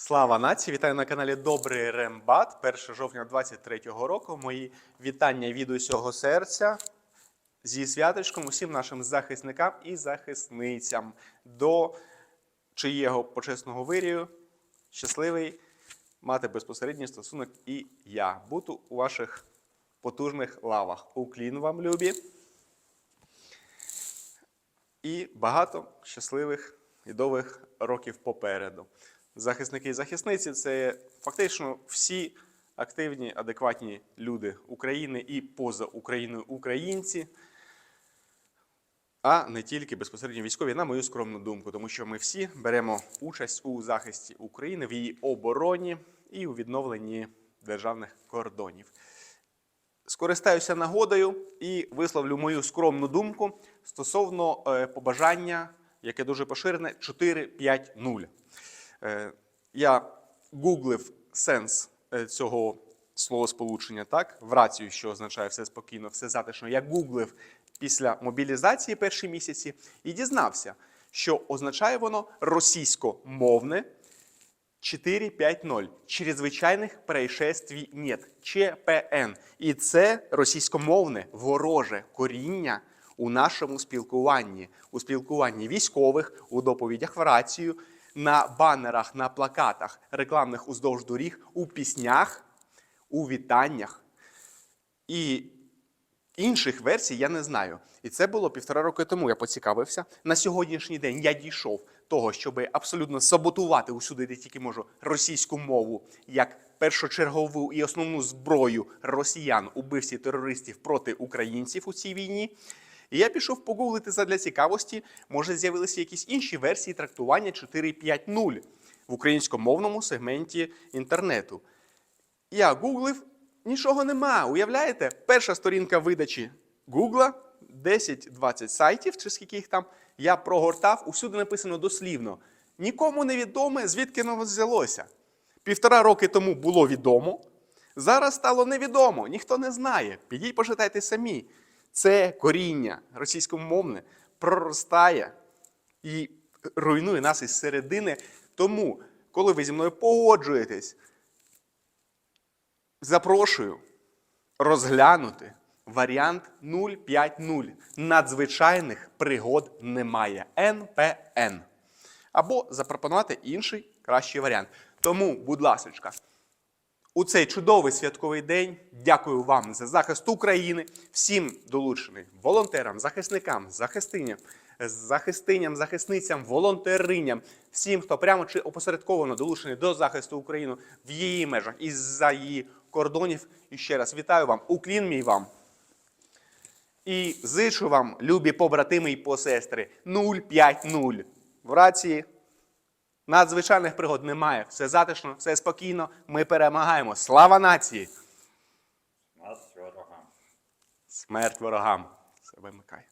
Слава нації! Вітаю на каналі Добрий Рембат. 1 жовтня 23-го року. Мої вітання від усього серця зі святочком усім нашим захисникам і захисницям, до чиєго почесного вирію щасливий мати безпосередній стосунок і я. Буду у ваших потужних лавах. Уклін вам, любі. І багато щасливих і довгих років попереду. Захисники і захисниці це фактично всі активні, адекватні люди України і поза Україною українці, а не тільки безпосередньо військові, на мою скромну думку, тому що ми всі беремо участь у захисті України, в її обороні і у відновленні державних кордонів. Скористаюся нагодою і висловлю мою скромну думку стосовно е, побажання, яке дуже поширене 4-5-0. Е, Я гуглив сенс е, цього словосполучення, так, в рацію, що означає все спокійно, все затишно. Я гуглив після мобілізації перші місяці і дізнався, що означає воно російськомовне 4.5.0. Чрезвичайних происшествий нет. ЧПН. І це російськомовне вороже коріння у нашому спілкуванні, у спілкуванні військових, у доповідях в рацію, на банерах, на плакатах, рекламних уздовж доріг, у піснях, у вітаннях. І Інших версій я не знаю. І це було півтора роки тому. Я поцікавився. На сьогоднішній день я дійшов того, щоб абсолютно саботувати усюди, де тільки можу, російську мову як першочергову і основну зброю росіян, убивців терористів проти українців у цій війні. І я пішов погуглити задля цікавості. Може, з'явилися якісь інші версії трактування 4.5.0 в українськомовному сегменті інтернету. Я гуглив, нічого нема. Уявляєте? Перша сторінка видачі Гугла, 10-20 сайтів, чи скільки їх там, я прогортав, усюди написано дослівно. Нікому не відоме, звідки воно взялося. Півтора роки тому було відомо, зараз стало невідомо, ніхто не знає. Підіть почитайте самі. Це коріння російськомовне проростає і руйнує нас із середини. Тому, коли ви зі мною погоджуєтесь, запрошую розглянути варіант 050. Надзвичайних пригод немає. НПН. Або запропонувати інший кращий варіант. Тому, будь ласка, у цей чудовий святковий день дякую вам за захист України, всім долученим волонтерам, захисникам, захистиням, захистиням, захисницям, волонтериням, всім, хто прямо чи опосередковано долучений до захисту України в її межах і за її кордонів. І ще раз вітаю вам, уклін мій вам. І зичу вам, любі побратими і посестри, 050. В рації надзвичайних пригод немає. Все затишно, все спокійно. Ми перемагаємо. Слава нації! Смерть ворогам. Смерть ворогам! Все вимикай.